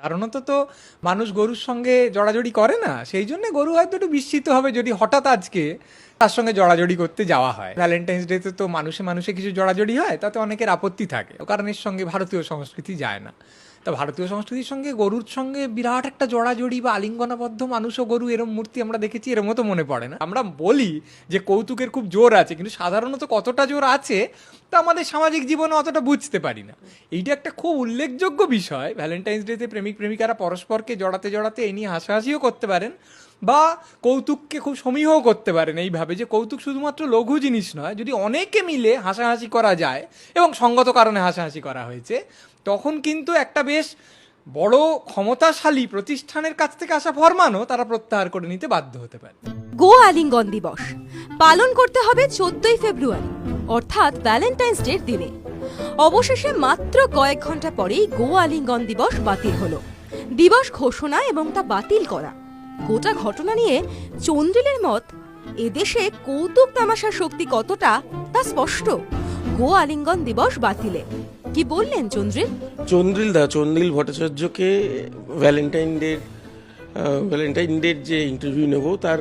সাধারণত তো মানুষ গরুর সঙ্গে জড়াজড়ি করে না, সেই জন্য গরু হয়তো একটু বিস্মিত হবে যদি হঠাৎ আজকে তার সঙ্গে জড়াজড়ি করতে যাওয়া হয়। ভ্যালেন্টাইন্স ডেতে তো মানুষে মানুষে কিছু জড়াজড়ি হয়, তাতে অনেকের আপত্তি থাকে, কারণ এর সঙ্গে ভারতীয় সংস্কৃতি যায় না। তা ভারতীয় সংস্কৃতির সঙ্গে গরুর সঙ্গে বিরাট একটা জড়াজড়ি বা আলিঙ্গনাবদ্ধ মানুষ ও গরু এরম মূর্তি আমরা দেখেছি, এরম তো মনে পড়ে না। আমরা বলি যে কৌতুকের খুব জোর আছে, কিন্তু সাধারণত কতটা জোর আছে তা আমাদের সামাজিক জীবনে অতটা বুঝতে পারি না। এইটা একটা খুব উল্লেখযোগ্য বিষয়। ভ্যালেন্টাইন্স ডেতে প্রেমিক প্রেমিকারা পরস্পরকে জড়াতে জড়াতে এ নিয়ে হাসাহাসিও করতে পারেন। বা কৌতুককে খুব সমীহ করতে পারেন এইভাবে যে কৌতুক শুধুমাত্র লঘু জিনিস নয়, যদি অনেকে মিলে হাসাহাসি করা যায় এবং সঙ্গত কারণে হাসাহাসি করা হয়েছে, তখন কিন্তু একটা বেশ বড় ক্ষমতাশালী প্রতিষ্ঠানের কাছ থেকে আসা ফরমানও তারা প্রত্যাহার করে নিতে বাধ্য হতে পারে। গো আলিঙ্গন দিবস। পালন করতে হবে চোদ্দই ফেব্রুয়ারি, অর্থাৎ ভ্যালেন্টাইন্স ডের দিনে। অবশেষে মাত্র কয়েক ঘণ্টা পরেই গো আলিঙ্গন দিবস বাতিল হলো। দিবস ঘোষণা এবং তা বাতিল করা। গোটা ঘটনা নিয়ে চন্দ্রিলের মত এদেশে কৌতুক তামাশার শক্তি কতটা তা স্পষ্ট। গো আলিঙ্গন দিবস বাতিলে। কি বললেন চন্দ্রিল? চন্দ্রিল দা, চন্দ্রিল ভট্টাচার্যকে ভ্যালেন্টাইন ডে ভ্যালেন্টাইন ডের যে ইন্টারভিউ নেব, তার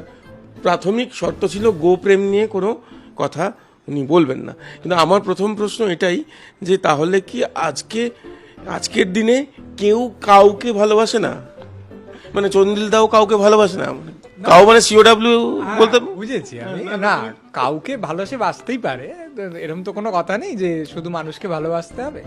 প্রাথমিক শর্ত ছিল গোপ্রেম নিয়ে কোনো কথা উনি বলবেন না। কিন্তু আমার প্রথম প্রশ্ন এটাই যে তাহলে কি আজকে, আজকের দিনে কেউ কাউকে ভালোবাসে না? মানে চন্দ্রিল দাও কাউকে ভালোবাসে না। কাউ মানে সিওডাব্লিউ বলতে হ্যাঁ, বুঝেছি আমি। না কাউকে ভালোবাসে বাঁচতেই পারে। এরকম তো কোনো কথা নেই যে শুধু মানুষকে ভালোবাসতে হবে।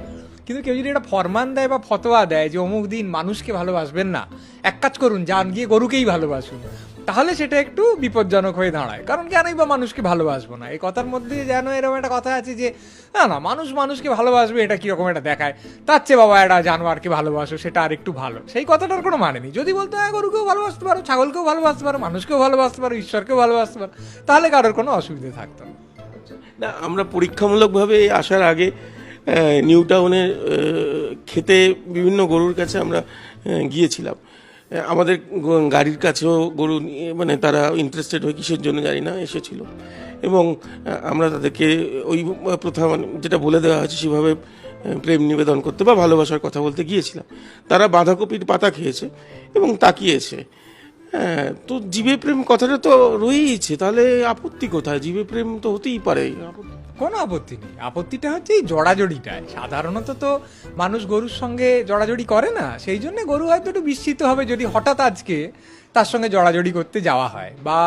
কিন্তু কেউ যদি এটা ফরমান দেয় বা ফতোয়া দেয় যে অমুক দিন মানুষকে ভালোবাসবেন না এক কাজ করুন যান গিয়ে গরুকেই ভালোবাসুন। তাহলে সেটা একটু বিপজ্জনক হয়ে দাঁড়ায়। কারণ কেনই বা মানুষকে ভালোবাসবো না? এই কথার মধ্যে যেন এরকম একটা কথা আছে যে, না না, মানুষ মানুষকে ভালোবাসবে, এটা কীরকম একটা দেখায়? তার চেয়ে বাবা একটা জানোয়ারকে ভালোবাসো, সেটা আর একটু ভালো। সেই কথাটার কোনো মানে নেই। যদি বলতো হয়, গরুকেও ভালোবাসতে পারো, ছাগলকেও ভালোবাসতে পারো, মানুষকেও ভালোবাসতে পারো, ঈশ্বরকেও ভালোবাসতে পারো, তাহলে কারোর কোনো অসুবিধে থাকতো না। না, আমরা পরীক্ষামূলকভাবে আসার আগে নিউ টাউনে খেতে বিভিন্ন গরুর কাছে আমরা গিয়েছিলাম। আমাদের গাড়ির কাছেও গরু নিয়ে মানে তারা ইন্টারেস্টেড হয়ে কিসের জন্য জানি না, এসেছিল। এবং আমরা তাদেরকে ওই প্রথা মানে যেটা বলে দেওয়া হয়েছে সেভাবে প্রেম নিবেদন করতে বা ভালোবাসার কথা বলতে গিয়েছিলাম। তারা বাঁধাকপির পাতা খেয়েছে এবং তাকিয়েছে। হ্যাঁ তো জীবে প্রেম কথাটা তো রয়েইছে, তাহলে আপত্তি কোথায়? জীবে প্রেম তো হতেই পারে। আপত্তি- কোনো আপত্তি নেই। আপত্তিটা হচ্ছে এই জড়াজড়িটায় সাধারণত তো মানুষ গরুর সঙ্গে জড়াজড়ি করে না। সেই জন্য গরু হয়তো একটু বিস্মিত হবে যদি হঠাৎ আজকে তার সঙ্গে জড়াজড়ি করতে যাওয়া হয়। বা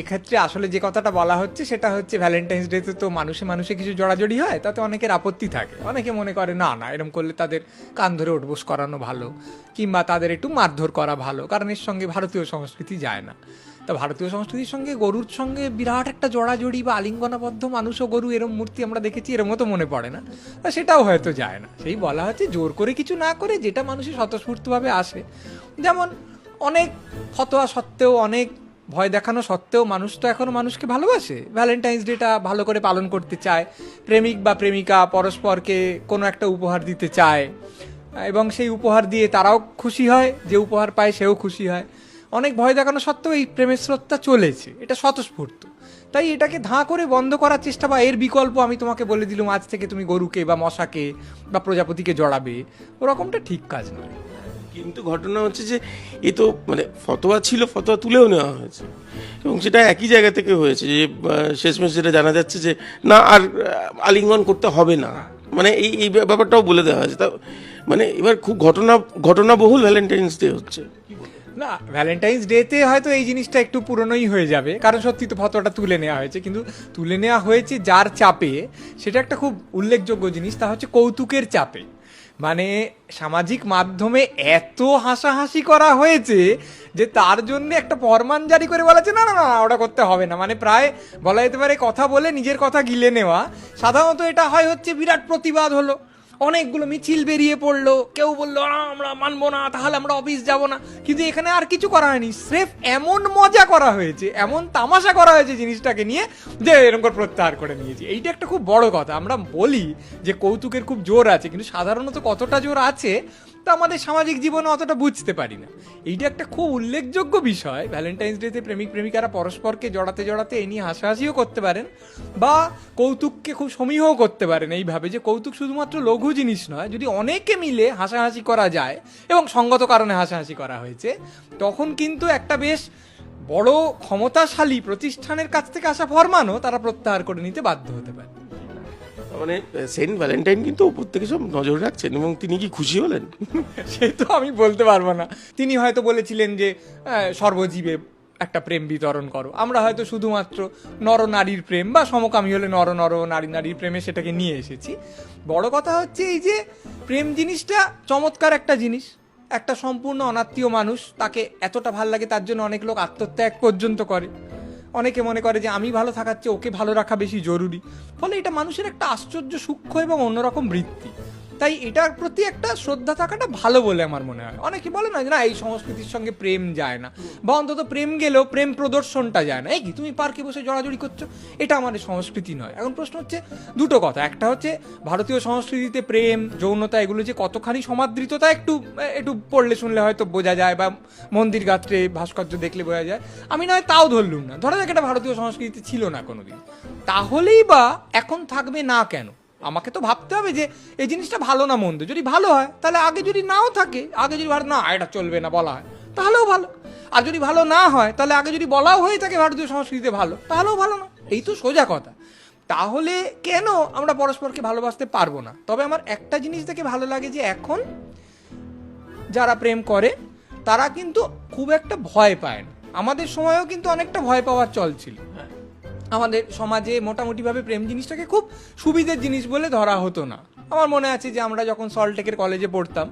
এক্ষেত্রে আসলে যে কথাটা বলা হচ্ছে সেটা হচ্ছে ভ্যালেন্টাইন্স ডেতে তো মানুষে মানুষে কিছু জড়াজড়ি হয়, তাতে অনেকের আপত্তি থাকে। অনেকে মনে করে, না না এরকম করলে তাদের কান ধরে উঠবোস করানো ভালো। কিংবা তাদের একটু মারধর করা ভালো, কারণ এর সঙ্গে ভারতীয় সংস্কৃতি যায় না। তা ভারতীয় সংস্কৃতির সঙ্গে গরুর সঙ্গে বিরাট একটা জড়াজড়ি বা আলিঙ্গনাবদ্ধ মানুষ ও গরু এরম মূর্তি আমরা দেখেছি, এরম তো মনে পড়ে না। তা সেটাও হয়তো যায় না। সেই বলা হচ্ছে জোর করে কিছু না করে যেটা মানুষের স্বতঃস্ফূর্তভাবে আসে। যেমন অনেক ফতোয়া সত্ত্বেও, অনেক ভয় দেখানো সত্ত্বেও মানুষ তো এখনও মানুষকে ভালোবাসে। ভ্যালেন্টাইন্স ডেটা ভালো করে পালন করতে চায়। প্রেমিক বা প্রেমিকা পরস্পরকে কোনো একটা উপহার দিতে চায়। এবং সেই উপহার দিয়ে তারাও খুশি হয়, যে উপহার পায় সেও খুশি হয়। অনেক ভয় দেখানো সত্ত্বেও এই প্রেমের স্রোতটা চলেছে। এটা স্বতঃস্ফূর্ত। তাই এটাকে ধাঁ করে বন্ধ করার চেষ্টা বা এর বিকল্প আমি তোমাকে বলে দিলাম আজ থেকে তুমি গরুকে বা মশাকে বা প্রজাপতিকে জড়াবে। ওরকমটা ঠিক কাজ নয়। কিন্তু ঘটনা হচ্ছে যে এ তো মানে ফতোয়া ছিল ফতোয়া তুলেও নেওয়া হয়েছে। এবং সেটা একই জায়গা থেকে হয়েছে যে শেষমেশ যেটা জানা যাচ্ছে যে না আর আলিঙ্গন করতে হবে না। মানে এই এই ব্যাপারটাও বলে দেওয়া হয়েছে। তা মানে এবার খুব ঘটনা ঘটনাবহুল ভ্যালেন্টাইন্স ডে হচ্ছে। না ভ্যালেন্টাইন্স ডেতে হয়তো এই জিনিসটা একটু পুরনোই হয়ে যাবে। কারণ সত্যি তো ফটোটা তুলে নেওয়া হয়েছে। কিন্তু তুলে নেওয়া হয়েছে যার চাপে, সেটা একটা খুব উল্লেখযোগ্য জিনিস, তা হচ্ছে কৌতুকের চাপে। মানে সামাজিক মাধ্যমে এত হাসাহাসি করা হয়েছে যে তার জন্য একটা ফরমান জারি করে বলা না না না, ওটা করতে হবে না। মানে প্রায় বলা যেতে পারে কথা বলে নিজের কথা গিলে নেওয়া। সাধারণত এটা হয় হচ্ছে বিরাট প্রতিবাদ হলো। অনেকগুলো মিছিল বেরিয়ে পড়ল। কেউ বলল "না, আমরা মানবো না তাহলে আমরা অফিস যাব না। কিন্তু এখানে আর কিছু করা হয়নি। স্রেফ এমন মজা করা হয়েছে এমন তামাশা করা হয়েছে জিনিসটাকে নিয়ে যে এরকম করে প্রত্যাহার করে নিয়েছি। এইটা একটা খুব বড় কথা। আমরা বলি যে কৌতুকের খুব জোর আছে কিন্তু সাধারণত কতটা জোর আছে তা আমাদের সামাজিক জীবনে অতটা বুঝতে পারি না। এইটা একটা খুব উল্লেখযোগ্য বিষয়। ভ্যালেন্টাইন্স ডেতে প্রেমিক প্রেমিকারা পরস্পরকে জড়াতে জড়াতে এই নিয়ে হাসাহাসিও করতে পারেন বা কৌতুককে খুব সমীহও করতে পারেন এইভাবে যে কৌতুক শুধুমাত্র লঘু জিনিস নয়, যদি অনেকে মিলে হাসাহাসি করা যায় এবং সঙ্গত কারণে হাসাহাসি করা হয়েছে, তখন কিন্তু একটা বেশ বড় ক্ষমতাশালী প্রতিষ্ঠানের কাছ থেকে আসা ফরমানও তারা প্রত্যাহার করে নিতে বাধ্য হতে পারে। মানে সেন্ট ভ্যালেন্টাইন কিন্তু ওপর থেকে সব নজর রাখছেন এবং তিনি কি খুশি হলেন? সে তো আমি বলতে পারব না। তিনি হয়তো বলেছিলেন যে সর্বজীবে একটা প্রেম বিতরণ করো। আমরা হয়তো শুধুমাত্র নর নারীর প্রেম বা সমকামী হলে নর নর নারী, নারীর প্রেমে সেটাকে নিয়ে এসেছি। বড় কথা হচ্ছে এই যে, প্রেম জিনিসটা চমৎকার একটা জিনিস। একটা সম্পূর্ণ অনাত্মীয় মানুষ তাকে এতটা ভালো লাগে তার জন্য অনেক লোক আত্মত্যাগ পর্যন্ত করে। অনেকে মনে করে যে আমি ভালো থাকার চেয়ে ওকে ভালো রাখা বেশি জরুরি। ফলে এটা মানুষের একটা আশ্চর্য সূক্ষ্ম এবং অন্যরকম বৃত্তি। তাই এটার প্রতি একটা শ্রদ্ধা থাকাটা ভালো বলে আমার মনে হয়। অনেকে বলে না যে না, এই সংস্কৃতির সঙ্গে প্রেম যায় না। বা অন্তত প্রেম গেলেও প্রেম প্রদর্শনটা যায় না। এই কি, তুমি পার্কে বসে জড়াজড়ি করছ? এটা আমাদের সংস্কৃতি নয়। এখন প্রশ্ন হচ্ছে দুটো কথা। একটা হচ্ছে ভারতীয় সংস্কৃতিতে প্রেম, যৌনতা, এগুলো যে কতখানি সমাদৃততা একটু একটু পড়লে শুনলে হয়তো বোঝা যায় বা মন্দির গাত্রে ভাস্কর্য দেখলে বোঝা যায়। আমি নয়, তাও ধরলুম না। ধরা যাক এটা ভারতীয় সংস্কৃতিতে ছিল না কোনোদিন। তাহলেই বা এখন থাকবে না কেন? আমাকে তো ভাবতে হবে যে এই জিনিসটা ভালো না মন্দ। যদি ভালো হয়, তাহলে আগে যদি নাও থাকে, আগে যদি ভারত না, এটা চলবে না বলা হয়, তাহলেও ভালো। আর যদি ভালো না হয়, তাহলে আগে যদি বলাও হয়ে থাকে ভারতীয় সংস্কৃতিতে ভালো, তাহলেও ভালো না। এই তো সোজা কথা। তাহলে কেন আমরা পরস্পরকে ভালোবাসতে পারব না? তবে আমার একটা জিনিস দেখে ভালো লাগে যে এখন যারা প্রেম করে, তারা কিন্তু খুব একটা ভয় পায় না। আমাদের সময়ও কিন্তু অনেকটা ভয় পাওয়ার চল ছিল। আমাদের সমাজে মোটামুটিভাবে প্রেম জিনিসটাকে খুব সুবিধের জিনিস বলে ধরা হতো না। আমার মনে আছে যে আমরা যখন সল্টেকের কলেজে পড়তাম,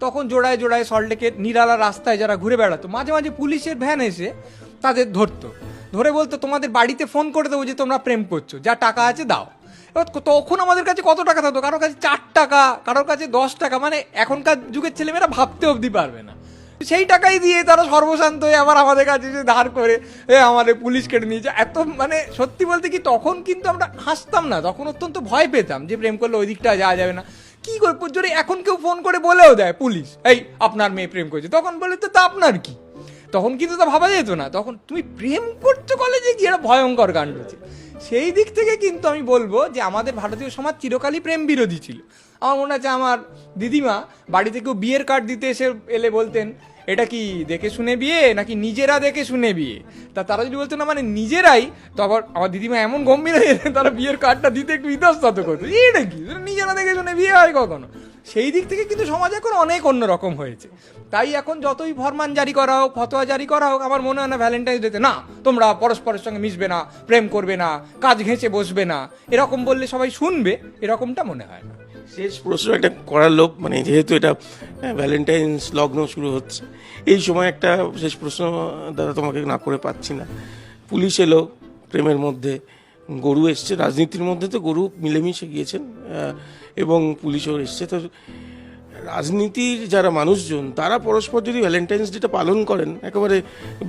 তখন জোড়ায় জোড়ায় সল্টেকের নিরালা রাস্তায় যারা ঘুরে বেড়াতো, মাঝে মাঝে পুলিশের ভ্যান এসে তাদের ধরতো। ধরে বলতো, তোমাদের বাড়িতে ফোন করে দেবো যে তোমরা প্রেম করছ, যা টাকা আছে দাও। এবার তখন আমাদের কাছে কত টাকা থাকতো? কারোর কাছে চার টাকা, কারোর কাছে দশ টাকা মানে এখনকার যুগের ছেলেমেয়েরা ভাবতে অবধি পারবে না। সেই টাকাই দিয়ে তারা সর্বশান্ত হয়ে আবার আমাদের কাছে এসে ধার করে, এ, আমাদের পুলিশ কেটে নিয়েছে এত মানে সত্যি বলতে কি, তখন কিন্তু আমরা হাসতাম না। তখন অত্যন্ত ভয় পেতাম যে প্রেম করলে ওই দিকটা যাওয়া যাবে না। কি করে যদি এখন কেউ ফোন করে বলেও দেয় পুলিশ, এই, আপনার মেয়ে প্রেম করেছে। তখন বলে, তো তা আপনার কি? তখন কিন্তু তা ভাবা যেত না। তখন, তুমি প্রেম করছ কলেজে গিয়ে এটা ভয়ঙ্কর কাণ্ড হচ্ছে সেই দিক থেকে কিন্তু আমি বলব যে, আমাদের ভারতীয় সমাজ চিরকালই প্রেম বিরোধী ছিল। আমার মনে আছে, আমার দিদিমা বাড়িতে কেউ বিয়ের কার্ড দিতে এসে এলে বলতেন এটা কি দেখে শুনে বিয়ে নাকি নিজেরা দেখে শুনে বিয়ে? তা তারা যদি বলতো, না মানে নিজেরাই তো আবার আমার দিদিমা এমন গম্ভীর হয়ে তারা বিয়ের কার্ডটা দিতে একটু ইতস্তত করতো। এটা কি নিজেরা দেখে শুনে বিয়ে হয় কখনো? সেই দিক থেকে কিন্তু সমাজ এখন অনেক অন্যরকম হয়েছে। তাই এখন যতই ফরমান জারি করা হোক, ফতোয়া জারি করা হোক, আমার মনে হয় না ভ্যালেন্টাইন্স ডেতে না, তোমরা পরস্পরের সঙ্গে মিশবে না, প্রেম করবে না, কাজ ঘেঁচে বসবে না এরকম বললে সবাই শুনবে, এরকমটা মনে হয় না। শেষ প্রশ্ন, একটা করার লোক মানে যেহেতু এটা ভ্যালেন্টাইন্স লগ্ন শুরু হচ্ছে, এই সময় একটা শেষ প্রশ্ন, দাদা, তোমাকে না করে পাচ্ছি না। পুলিশ এলো, প্রেমের মধ্যে, গরু এসছে, রাজনীতির মধ্যে তো গরু মিলেমিশে গিয়েছেন এবং পুলিশও এসছে, তো রাজনীতির যারা মানুষজন, তারা পরস্পর যদি ভ্যালেন্টাইন্স ডেটা পালন করেন, একেবারে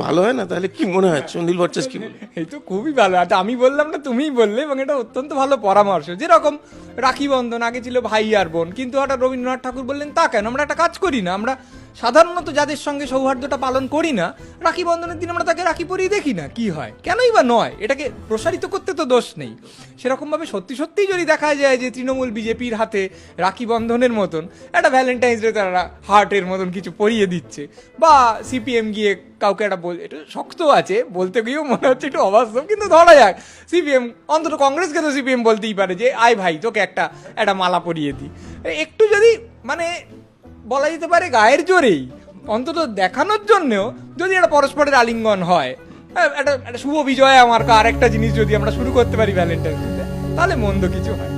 ভালো হয় না? তাহলে কি মনে হয়? চন্দিল ভট্টাস কি এই তো খুবই ভালো। আচ্ছা আমি বললাম না, তুমিই বললে, এবং এটা অত্যন্ত ভালো পরামর্শ। যেরকম রাখি বন্ধন, আগে ছিল ভাই আর বোন, কিন্তু হঠাৎ রবীন্দ্রনাথ ঠাকুর বললেন, তা কেন? আমরা একটা কাজ করি না। আমরা সাধারণত যাদের সঙ্গে সৌহার্দ্যটা পালন করি না, রাখি বন্ধনের দিন আমরা তাকে রাখি পরিয়ে দেখি না, কি হয়? কেনই বা নয়? এটাকে প্রসারিত করতে তো দোষ নেই। সেরকমভাবে সত্যি সত্যিই যদি দেখা যায় যে তৃণমূল বিজেপির হাতে রাখি বন্ধনের মতন, একটা ভ্যালেন্টাইন্স ডে তারা হার্টের মতন কিছু পরিয়ে দিচ্ছে, বা সিপিএম গিয়ে কাউকে একটা বল একটু শক্ত আছে, বলতে গিয়েও মনে হচ্ছে একটু অবাস্তব, কিন্তু ধরা যাক সিপিএম অন্তত কংগ্রেসকে তো সিপিএম বলতেই পারে যে, আয় ভাই, তোকে একটা একটা মালা পরিয়ে দিই। একটু যদি মানে বলা যেতে পারে গায়ের জোরেই অন্তত দেখানোর জন্যেও যদি একটা পরস্পরের আলিঙ্গন হয় হ্যাঁ, একটা একটা শুভ বিজয় আমার কার একটা জিনিস যদি আমরা শুরু করতে পারি ভ্যালেন্টাইন্স ডে তাহলে মন্দ কিছু হয়।